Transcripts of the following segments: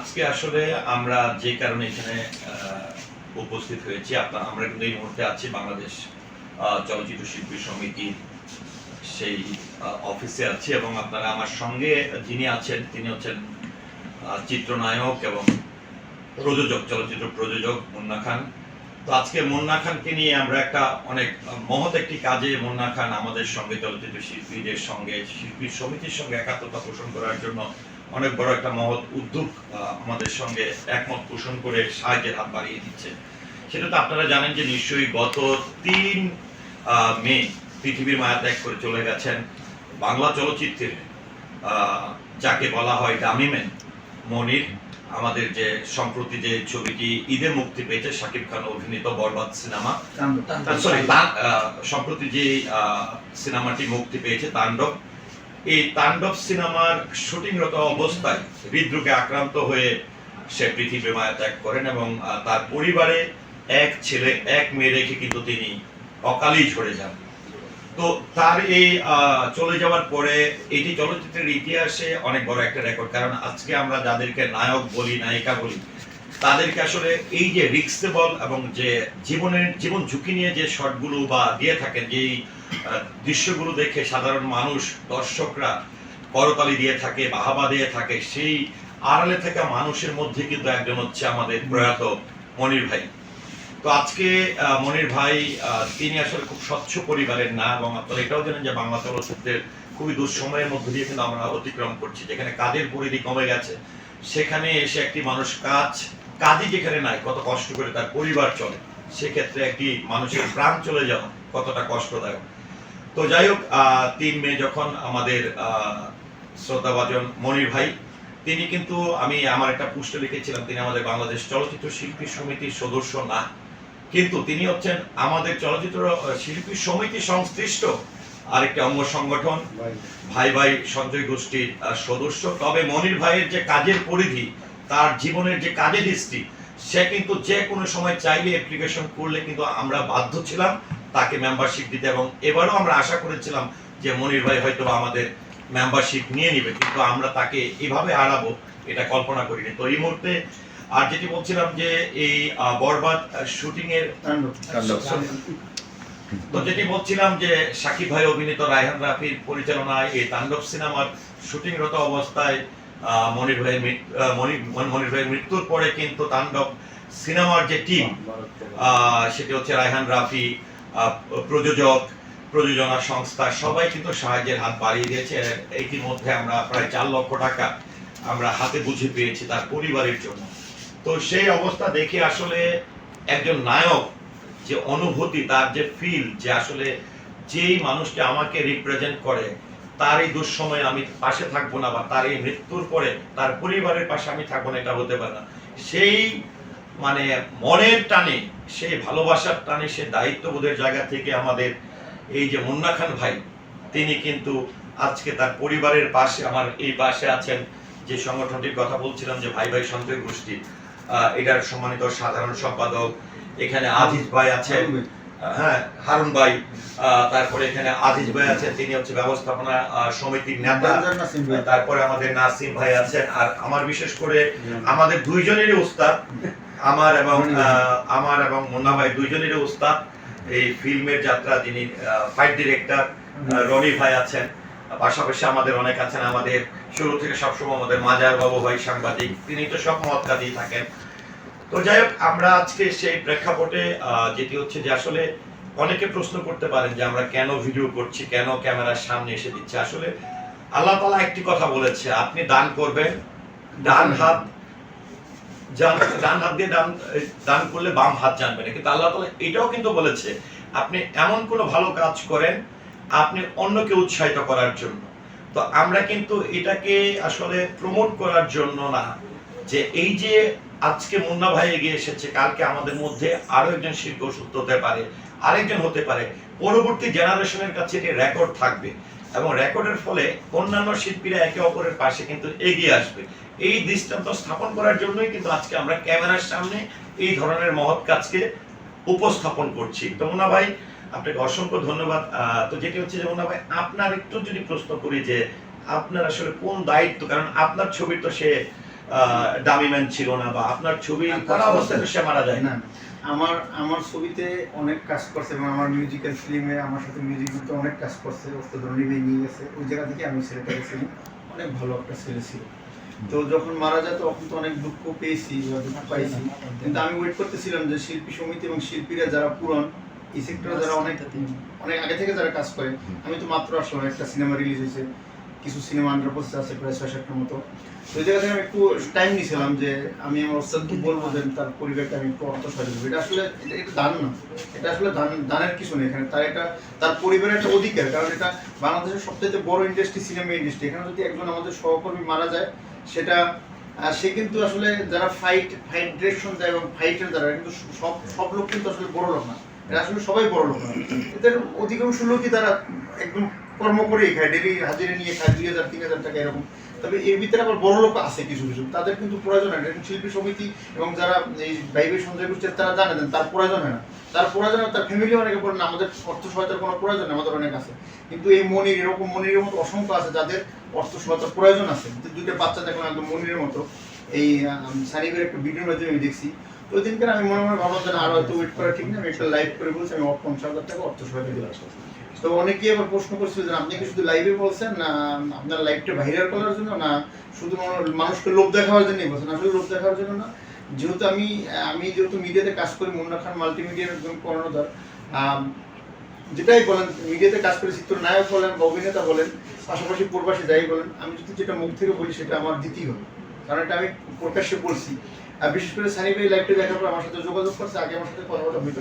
আজকে আসলে আমরা যে কারণে এখানে উপস্থিত হয়েছি আপনার আমরা কিন্তু এই মুহূর্তে আছি বাংলাদেশ চলচ্চিত্র শিল্পী সমিতি সেই অফিসে আছি এবং আপনারা আমার সঙ্গে যিনি আছেন, তিনি হচ্ছেন চিত্রনায়ক এবং প্রযোজক, চলচ্চিত্র প্রযোজক মুন্না খান। তো আজকে মুন্না খানকে নিয়ে আমরা একটা অনেক, মহৎ একটি কাজে মুন্না খান আমাদের সঙ্গে, চলচ্চিত্র শিল্পীদের সঙ্গে, শিল্পী সমিতির সঙ্গে একাত্মতা পোষণ করার জন্য অনেক বড় একটা মহৎ উদ্যোগ আমাদের সঙ্গে একমত পোষণ করে সাহায্যের হাত বাড়িয়ে দিচ্ছে। সেটা তো আপনারা জানেন যে নিশ্চয়ই গত তিন মে পৃথিবীর মায়া ত্যাগ করে চলে গেছেন বাংলা চলচ্চিত্রের যাকে বলা হয় ডামিমেন মনির। আমাদের যে সম্প্রতি যে ছবিটি ঈদে মুক্তি পেয়েছে শাকিব খান অভিনীত বরবাদ সিনেমা। সরি সম্প্রতি যে আহ, সিনেমাটি মুক্তি পেয়েছে তাণ্ডব এই তাণ্ডব সিনেমার শুটিংরত অবস্থায় হৃদরোগে আক্রান্ত হয়ে সে পৃথিবী মায়া ত্যাগ করেন এবং তার পরিবারে এক ছেলে, এক মেয়ে রেখে কিন্তু তিনি অকালেই ঝরে যান। তো তার এই চলে যাওয়ার পরে এটি চলচ্চিত্রের ইতিহাসে অনেক বড় একটা রেকর্ড কারণ আজকে আমরা যাদেরকে নায়ক বলি, নায়িকা বলি, তাদেরকে আসলে এই যে রিক্সেবল এবং যে জীবনের, জীবন ঝুঁকি নিয়ে যে শটগুলো বা দিয়ে থাকেন যেই দৃশ্যগুলো দেখে সাধারণ মানুষ দর্শকরা করতালি দিয়ে থাকে বাহাবা দিয়ে থাকে। সেই আড়ালে থাকা মানুষের মধ্যে কিন্তু একজন হচ্ছে আমাদের প্রয়াত মনির ভাই। তো আজকে মনির ভাই তিনি আসলে খুব স্বচ্ছ পরিবারের না এবং আপনারা এটাও জানেন যে বাংলা চলচ্চিত্রের খুবই দুঃসময়ের মধ্যে দিয়ে কিন্তু আমরা অতিক্রম করছি যেখানে কাজের পরিধি কমে গেছে। সেখানে এসে একটি মানুষ কাজ কাজই যেখানে নাই কত কষ্ট করে তার পরিবার চলে। সেক্ষেত্রে একটি মানুষের প্রাণ চলে যাওয়া কতটা কষ্টদায়ক। তো যাই হোক তিন মে যখন আমাদের শ্রদ্ধাভাজন মনির ভাই তিনি কিন্তু আমি আমার একটা পুষ্ট লিখেছিলাম তিনি আমাদের বাংলাদেশ চলচ্চিত্র শিল্পী সমিতির সদস্য না। কিন্তু তিনি হচ্ছেন আমাদের চলচ্চিত্র শিল্পী সমিতি সংশ্লিষ্ট আরেকটি অঙ্গ সংগঠন ভাই। ভাই সঞ্জয় গোষ্ঠীর সদস্য। তবে মনির ভাইয়ের যে কাজের পরিধি তার জীবনের যে কাজের হিস্ট্রি সে কিন্তু যে কোনো সময় চাইলে অ্যাপ্লিকেশন করলে কিন্তু আমরা বাধ্য ছিলাম। তাকে মেম্বারশিপ দিতে এবং এবারও আমরা আশা করেছিলাম যে মনির ভাই হয়তো আমাদের মেম্বারশিপ নিয়ে নিবে কিন্তু আমরা তাকে এভাবে হারাবো এটা কল্পনা করিনি। তো এই মুহূর্তে আর যেটি বলছিলাম যে এই বরবাদ শুটিং এর তো যেটি বলছিলাম যে সাকিব ভাই অভিনীত রায়হান রাফির পরিচালনায় এই তাণ্ডব সিনেমার শুটিংরত অবস্থায় আহ, মনির ভাইয়ের মৃত- আহ, মনির মনির ভাইয়ের মৃত্যুর পরে কিন্তু তাণ্ডব সিনেমার যে টিম সেটি হচ্ছে রায়হান রাফি প্রযোজক, প্রযোজনা সংস্থা, সবাই কিন্তু সাহায্যের হাত বাড়িয়ে দিয়েছে। ইতিমধ্যে আমরা প্রায় চার লক্ষ টাকা আমরা হাতে বুঝে পেয়েছি তার পরিবারের জন্য। তো সেই অবস্থা দেখে আসলে একজন নায়ক যে অনুভূতি, তার যে ফিল যে আসলে যেই মানুষটা আমাকে রিপ্রেজেন্ট করে, তার এই দুঃসময়ে আমি পাশে থাকব না বা তার এই মৃত্যুর পরে তার পরিবারের পাশে আমি থাকব না, এটা হতে পারে না। সেই মানে মনের টানে সেই ভালোবাসার টানে সে দায়িত্ববোধের জায়গা থেকে আমাদের এই যে মুন্না খান ভাই তিনি কিন্তু আজকে তার পরিবারের পাশে আমার এই পাশে আছেন যে সংগঠনটির কথা বলছিলাম যে ভাই ভাই সঞ্চয় গোষ্ঠী এটার সম্মানিত সাধারণ সম্পাদক এখানে আজিজ ভাই আছেন হ্যাঁ হারুন ভাই আহ, তারপরে এখানে আজিজ ভাই আছেন তিনি হচ্ছে ব্যবস্থাপনা সমিতির নেতা তারপরে আমাদের নাসিম ভাই আছেন আর আমার বিশেষ করে আমাদের দুইজনেরই উস্তাদ আমার এবং আমার এবং মুন্না ভাই দুইজনেরই উস্তাদ এই ফিল্মের যাত্রা যিনি ফাইট ডিরেক্টর রনি ভাই আছেন। পাশাপাশি আমাদের অনেক আছেন। আমাদের শুরু থেকে সবসময় আমাদের মাজার বাবু ভাই সাংবাদিক তিনি তো সব মত কাজেই থাকেন। তো যাই হোক আমরা আজকে সেই প্রেক্ষাপটে যেটি হচ্ছে যে আসলে অনেকে প্রশ্ন করতে পারেন যে আমরা কেন ভিডিও করছি কেন ক্যামেরার সামনে এসে দিচ্ছি। আসলে আল্লাহ তালা একটি কথা বলেছে আপনি দান করবেন ডান হাত ডান হাত দিয়ে দান দান করলে বাম হাত জানবে না কিন্তু আল্লাহ তালা এটাও কিন্তু বলেছে, আপনি এমন কোনো ভালো কাজ করেন, আপনি অন্যকে উৎসাহিত করার জন্য। তো আমরা কিন্তু এটাকে আসলে প্রমোট করার জন্য না, যে এই যে আজকে মুন্না ভাই এগিয়ে এসেছে, কালকে আমাদের মধ্যে আরও একজন শিল্পী অসুস্থ হতে পারে, আরেকজন হতে পারে, পরবর্তী জেনারেশনের কাছে এটি রেকর্ড থাকবে। এবং রেকর্ডের ফলে অন্যান্য শিল্পীরা একে অপরের পাশে কিন্তু এগিয়ে আসবে। এই দৃষ্টান্ত স্থাপন করার জন্যই কিন্তু আজকে আমরা ক্যামেরার সামনে এই ধরনের মহৎ কাজকে উপস্থাপন করছি। তো মুন্না ভাই আপনাকে অসংখ্য ধন্যবাদ। আহ, তো যেটি হচ্ছে যে মুন্না ভাই আপনার একটু যদি প্রশ্ন করি যে আপনার আসলে কোন দায়িত্ব কারণ আপনার ছবি তো সে দামি ম্যান ছিল না বা আপনার ছবি করা অবস্থায় তো সে মারা যায়। না। আমার আমার ছবিতে অনেক কাজ করছে এবং আমার মিউজিক্যাল ফিল্মে আমার সাথে মিউজিক দিতে অনেক কাজ করছে রনি ভাই নিয়ে গেছে, ওই জায়গা থেকে আমি ছেলেটা গেছি অনেক ভালো একটা ছেলে ছিল। তো যখন মারা যায় তখন তো অনেক দুঃখ পেয়েছি পাইছি। কিন্তু আমি ওয়েট করতেছিলাম যে শিল্পী সমিতি এবং শিল্পীরা যারা পুরন, এই সেক্টরে যারা অনেক অনেক আগে থেকে যারা কাজ করে, আমি তো মাত্র আসলাম একটা সিনেমা রিলিজ হয়েছে। কিছু সিনেমা আন্ডার প্রসেস আছে প্রায় ছয় সাতটার মতো। তো ওই জায়গা থেকে আমি একটু টাইম নিয়েছিলাম যে আমি আমার ওস্তাদকে বলব যে তার পরিবারকে আমি একটু অর্থ সহায়তা দেবো এটা আসলে, এটা দান না। এটা আসলে দান, দানের কিছু নেই এখানে। তার এটা, তার পরিবারের একটা অধিকার, কারণ এটা বাংলাদেশের সবচেয়ে বড় ইন্ডাস্ট্রি সিনেমা ইন্ডাস্ট্রি এখানে যদি একজন আমাদের সহকর্মী মারা যায়, সেটা সে কিন্তু আসলে যারা ফাইট ফাইট ডিরেকশন দেয় এবং ফাইটের দ্বারা কিন্তু সব সব লোক কিন্তু আসলে বড় লোক না। এটা আসলে সবাই বড় লোক না। এদের অধিকাংশ লোকই তারা একদম কর্ম করেই খায় ডেলি হাজিরে নিয়ে খায় দুই হাজার তিন হাজার টাকা এরকম। তবে এর ভিতরে আবার বড় লোক আছে কিছু কিছু তাদের কিন্তু প্রয়োজন হয় না। শিল্পী সমিতি এবং যারা এই বাইবে সঞ্জয় গোষ্ঠীর তারা জানে না তার প্রয়োজন হয় না। তার প্রয়োজন তার ফ্যামিলি অনেকে বলে না আমাদের অর্থ সহায়তার কোনো প্রয়োজন নেই আমাদের অনেক আছে। কিন্তু এই মনির এরকম মনিরের মতো অসংখ্য আছে যাদের অর্থ সহায়তার প্রয়োজন আছে। দুইটা বাচ্চা দেখলাম একদম মনিরের মতো। এই সানিবের একটা ভিডিওর মাধ্যমে আমি দেখছি। তো ওই দিনকে আমি মনে মনে ভাবলাম যে না, আরও হয়তো ওয়েট করা ঠিক না আমি একটা লাইভ করে বলছি আমি পঞ্চাশ হাজার টাকা অর্থ সহায়তা দিলাম তো অনেকেই আবার প্রশ্ন করছিল যে আপনি কি শুধু লাইভে বলছেন? না, আপনার লাইভটা ভাইরাল করার জন্য? না, শুধু মানুষকে লোভ দেখাবার জন্যই বলছেন। আসলে লোভ দেখাবার জন্য না। যেহেতু আমি আমি যেহেতু মিডিয়াতে কাজ করি, মুন্না খান মাল্টিমিডিয়ার একজন কর্ণধার যেটাই বলেন মিডিয়াতে কাজ করে চিত্রনায়ক বলেন বা অভিনেতা বলেন, পাশাপাশি প্রবাসী যাই বলেন, আমি যদি যেটা মুখ থেকে বলি, সেটা আমার দ্বিতীয়। কারণ এটা আমি প্রকাশ্যে বলছি। বিশেষ করে সানি ভাই লাইভটা দেখার পর আমার সাথে যোগাযোগ করছে আগে আমার সাথে কথা বলা হইতো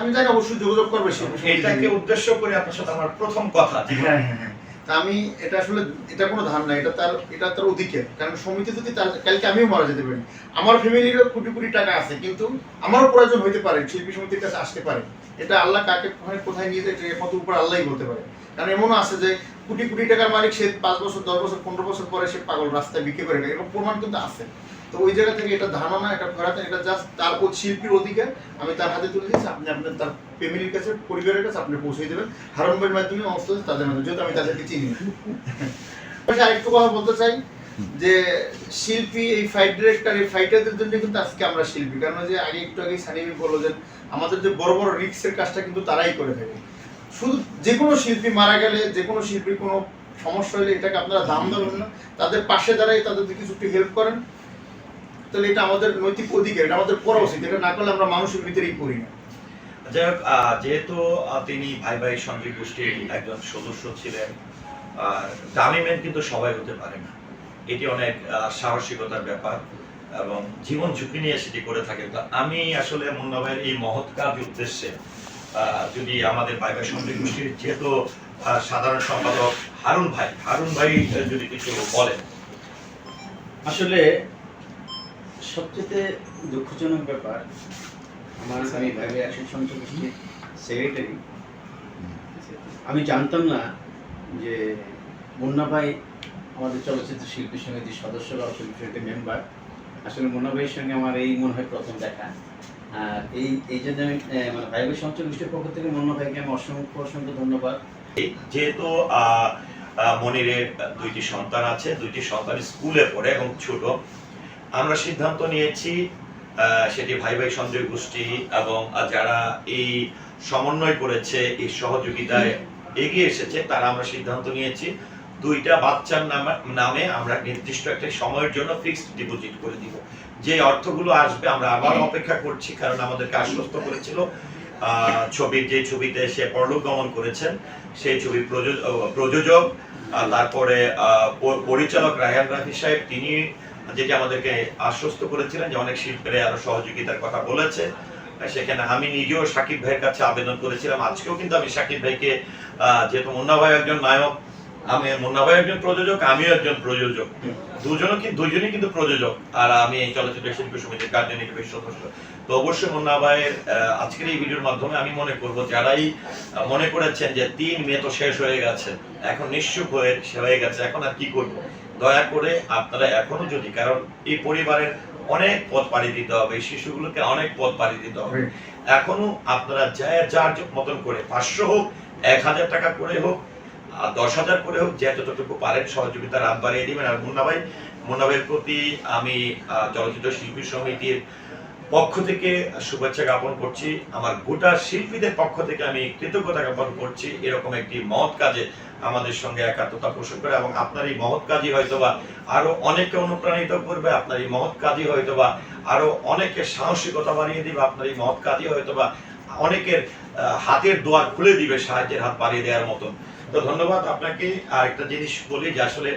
আমি জানি অবশ্যই যোগাযোগ করবে সে এটাকে উদ্দেশ্য করে আপনার সাথে আমার প্রথম কথা হ্যাঁ হ্যাঁ হ্যাঁ। তা আমি এটা আসলে এটা কোনো ধান না এটা তার এটা তার অধিকার। কারণ সমিতি যদি তার কালকে আমিও মারা যেতে পারি। আমার ফ্যামিলিরও কোটি কোটি টাকা আছে কিন্তু আমারও প্রয়োজন হইতে পারে শিল্পী সমিতির কাছে আসতে পারে। এটা আল্লাহ কাকে কোথায় কোথায় নিয়ে যায় একমাত্র উপর আল্লাহই বলতে পারে। কারণ এমনও আছে যে কোটি কোটি টাকার মালিক সে পাঁচ বছর দশ বছর পনেরো বছর পরে সে পাগল রাস্তায় বিক্রি করে এরকম প্রমাণ কিন্তু আছে। তো ওই জায়গা থেকে এটা ধারণা এটা খরাতে এটা জাস্ট তার ও শিল্পীর অধিকার। আমি তার হাতে তুলে দিচ্ছি আপনি আপনার তার ফ্যামিলির কাছে পরিবারের কাছে আপনি পৌঁছে দেবেন। ভাইয়ের মাধ্যমে অবস্থা তাদের মাধ্যমে যেহেতু আমি তাদেরকে চিনি না। আচ্ছা, আরেকটু কথা বলতে চাই যে শিল্পী এই ফাইট ডিরেক্টর এই ফাইটারদের জন্য কিন্তু আজকে আমরা শিল্পী। কারণ যে আগে একটু আগে সানিমি বলল যে আমাদের যে বড় বড় রিক্সের কাজটা কিন্তু তারাই করে থাকে। শুধু যে কোনো শিল্পী মারা গেলে যে কোনো শিল্পীর কোনো সমস্যা হলে এটাকে আপনারা দাম দেবেন না। তাদের পাশে দাঁড়াই তাদের কিছু একটু হেল্প করেন। তাহলে এটা আমাদের নৈতিক অধিকার এটা আমাদের করা উচিত এটা না করলে আমরা মানুষের ভিতরেই করি না। যাই হোক, যেহেতু তিনি ভাই ভাই সঞ্জয় গোষ্ঠীর একজন সদস্য ছিলেন আর দামি ম্যান কিন্তু সবাই হতে পারে না। এটি অনেক সাহসিকতার ব্যাপার এবং জীবন ঝুঁকি নিয়ে সেটি করে থাকে। তো আমি আসলে মুন্না ভাইয়ের এই মহৎ কাজ উদ্দেশ্যে আহ, যদি আমাদের ভাই ভাই সঞ্জয় গোষ্ঠীর যেহেতু সাধারণ সম্পাদক হারুন ভাই হারুন ভাই যদি কিছু বলেন। আসলে সবচেয়ে দুঃখজনক ব্যাপার আমার আমি ভাইবে অ্যাকশন সঞ্চয় সেক্রেটারি আমি জানতাম না যে মুন্না ভাই আমাদের চলচ্চিত্র শিল্পী সমিতির সদস্য বা শিল্পী সমিতির মেম্বার আসলে মুন্না ভাইয়ের সঙ্গে আমার এই মনে হয় প্রথম দেখা। আর এই এই জন্য আমি মানে ভাইবে সঞ্চয় গোষ্ঠীর পক্ষ থেকে মুন্না ভাইকে আমি অসংখ্য অসংখ্য ধন্যবাদ। যেহেতু মনিরের দুইটি সন্তান আছে দুইটি সন্তান স্কুলে পড়ে এবং ছোট আমরা সিদ্ধান্ত নিয়েছি সেটি ভাই ভাই সঞ্জয় গোষ্ঠী এবং যারা এই সমন্বয় করেছে, এই সহযোগিতায় এগিয়ে এসেছে, তারা আমরা সিদ্ধান্ত নিয়েছি। দুইটা বাচ্চার নামে আমরা নির্দিষ্ট একটা সময়ের জন্য ফিক্সড ডিপোজিট করে দিব। যে অর্থগুলো আসবে, আমরা আবার অপেক্ষা করছি, কারণ আমাদেরকে আশ্বস্ত করেছিল ছবির যে ছবিতে সে পরলোক গমন করেছেন, সেই ছবি প্রযোজ- প্রযোজক তারপরে পরিচালক রায়হান রাফি সাহেব, তিনি যেটি আমাদেরকে আশ্বস্ত করেছিলেন যে অনেক শিল্পীরা আরও সহযোগিতার কথা বলেছে। সেখানে আমি নিজেও সাকিব ভাইয়ের কাছে আবেদন করেছিলাম। আজকেও কিন্তু আমি সাকিব ভাইকে যেহেতু মুন্না ভাই একজন নায়ক আমি মুন্না ভাই একজন প্রযোজক আমিও একজন প্রযোজক। দুজনও কি দুজনই কিন্তু প্রযোজক। আর আমি এই চলচ্চিত্র শিল্পী সমিতির কার্যনির্বাহী সদস্য। তো অবশ্যই মুন্না ভাইয়ের আজকের এই ভিডিওর মাধ্যমে আমি মনে করব যারাই মনে করেছেন যে তিন মে তো শেষ হয়ে গেছে এখন নিশ্চুপ হয়ে হয়ে গেছে এখন আর কি করব? দয়া করে আপনারা এখনও যদি কারণ এই পরিবারের অনেক পথ পাড়ি দিতে হবে শিশুগুলোকে অনেক পথ পাড়ি দিতে হবে। এখনও আপনারা যার যার মতন করে পাঁচশো হোক এক হাজার টাকা করে হোক আর দশ হাজার করে হোক, যে যতটুকু পারেন সহযোগিতার হাত বাড়িয়ে দিবেন। আর মুন্না ভাই মনোবের প্রতি আমি চলচ্চিত্র শিল্পী সমিতির পক্ষ থেকে শুভেচ্ছা জ্ঞাপন করছি। আমার গোটা শিল্পীদের পক্ষ থেকে আমি কৃতজ্ঞতা জ্ঞাপন করছি। এরকম একটি মহৎ কাজে আমাদের সঙ্গে একাত্মতা পোষণ করে এবং আপনার এই মহৎ কাজই হয়তোবা আরও অনেককে অনুপ্রাণিত করবে, আপনার এই মহৎ কাজই হয়তোবা আরও অনেকের সাহসিকতা বাড়িয়ে দিবে, আপনার এই মহৎ কাজই হয়তোবা অনেকের হাতের দোয়ার খুলে দিবে, সাহায্যের হাত বাড়িয়ে দেওয়ার মতন। তো ধন্যবাদ আপনাকে। আর একটা জিনিস বলি যে আসলে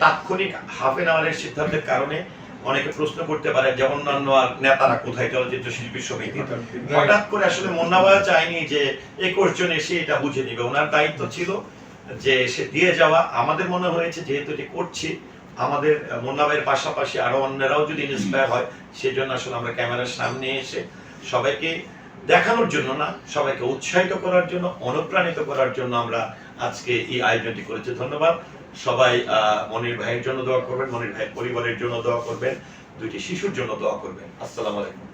তাৎক্ষণিক হাফ এন আওয়ারের সিদ্ধান্তের কারণে অনেকে প্রশ্ন করতে পারে যে অন্যান্য আর নেতারা কোথায় চলচ্চিত্র শিল্পী সমিতি? হঠাৎ করে আসলে মুন্নাবায়া চায়নি যে একুশ জন এসে এটা বুঝে দিবে ওনার দায়িত্ব ছিল যে সে দিয়ে যাওয়া। আমাদের মনে হয়েছে যেহেতু এটি করছি আমাদের মুন্নাবাইয়ের পাশাপাশি আরও অন্যরাও যদি ইন্সপায়ার হয় সেই জন্য আসলে আমরা ক্যামেরার সামনে এসে সবাইকে দেখানোর জন্য না সবাইকে উৎসাহিত করার জন্য অনুপ্রাণিত করার জন্য আমরা আজকে এই আয়োজনটি করেছে। ধন্যবাদ। সবাই মনির ভাইয়ের জন্য দোয়া করবেন, মনির ভাইয়ের পরিবারের জন্য দোয়া করবেন, দুইটি শিশুর জন্য দোয়া করবেন। আসসালামু আলাইকুম।